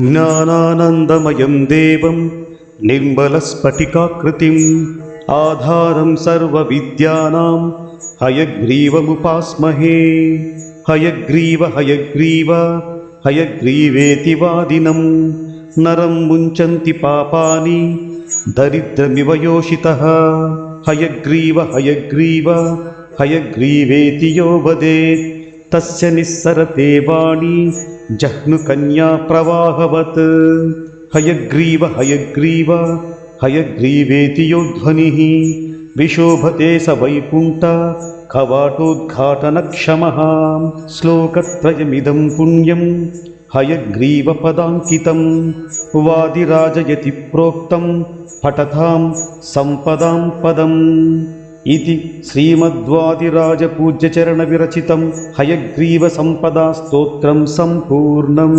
ज्ञानानन्दमयं देवं निर्मलस्फटिकाकृतिम् आधारं सर्वविद्यानां हयग्रीवमुपास्महे। हयग्रीव हयग्रीव हयग्रीवेति वादिनं। नरं मुञ्चन्ति पापानि दरिद्रमिव योषितः। हयग्रीव हयग्रीव हयग्रीवेति यो वदेत् तस्य निस्सरते वाणी। जह्नुकन्या प्रवाहवत्। हयग्रीव हयग्रीव हयग्रीवेति यो ध्वनिः विशोभते स वैकुण्ठ कवाटोद्घाटनक्षमः श्लोकत्रयमिदं पुण्यं हयग्रीवपदाङ्कितं वादिराजयति प्रोक्तं पठतां सम्पदां पदम् इति श्रीमद्वादिराजपूज्यचरणविरचितं हयग्रीवसम्पदास्तोत्रं सम्पूर्णम्